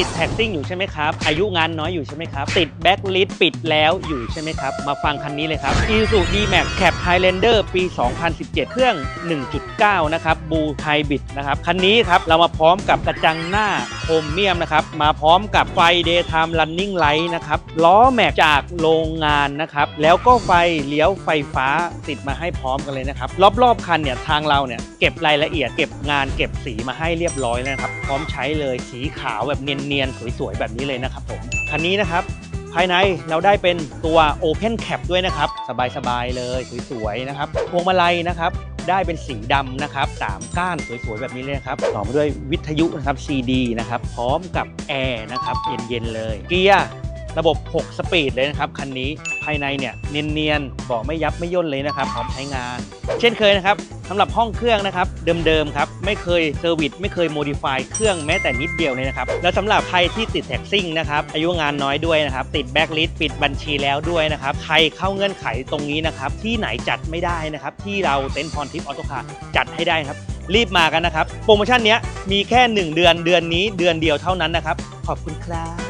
ติดแท็กซิ่งอยู่ใช่ไหมครับ อายุงานน้อยอยู่ใช่ไหมครับ ติดแบ็กลิสปิดแล้วอยู่ใช่ไหมครับ มาฟังคันนี้เลยครับ Isuzu D-Max Cap Highlander ปี 2017 เครื่อง 1.9 นะครับบูไฮบิดนะครับ คันนี้ครับ เรามาพร้อมกับกระจังหน้า รเมียมนะครับ มาพร้อมกับไฟ Daytime Running Light นะครับ ล้อแม็กจากโรงงานนะครับ แล้วก็ไฟเลี้ยวไฟฟ้าติดมาให้พร้อมกันเลยนะครับ รอบๆ คันเนี่ยทางเราเนี่ยเก็บรายละเอียดเก็บงานเก็บสีมาให้เรียบร้อยแล้วนะครับ พร้อมใช้เลยสีขาวแบบเนียนๆ สวยๆ แบบนี้เลยนะครับผม คันนี้นะครับภายในเราได้เป็นตัว Open Cap ด้วยนะครับ สบายๆเลยสวยๆนะครับพวงมาลัยนะครับ ได้เป็นสีดำนะครับสามก้านสวยๆแบบนี้เลยนะครับต่อมาด้วยวิทยุนะครับ CD นะครับพร้อมกับแอร์นะครับเย็นๆเลย เกียร์ระบบ 6 สปีดเลยนะครับ คันนี้ภายในเนี่ยเนียนๆบอกไม่ยับไม่ย่นเลยนะครับพร้อมใช้งาน เช่นเคยนะครับ สำหรับห้องเครื่องนะครับเดิมๆครับไม่เคยเซอร์วิสไม่เคยโมดิฟายเครื่องแม้แต่นิดเดียวเลยนะครับแล้วสำหรับใครที่ติดแท็กซิ่งนะครับอายุงานน้อยด้วยนะครับติดแบ็กลิสปิดบัญชีแล้วด้วยนะครับใครเข้าเงื่อนไขตรงนี้นะครับที่ไหนจัดไม่ได้นะครับที่เราเต็นท์พรทิพย์ออโตคาร์จัดให้ได้ครับรีบมากันนะครับ โปรโมชั่นนี้มีแค่ 1 เดือนเดือนนี้เดือนเดียวเท่านั้นนะครับ ขอบคุณครับ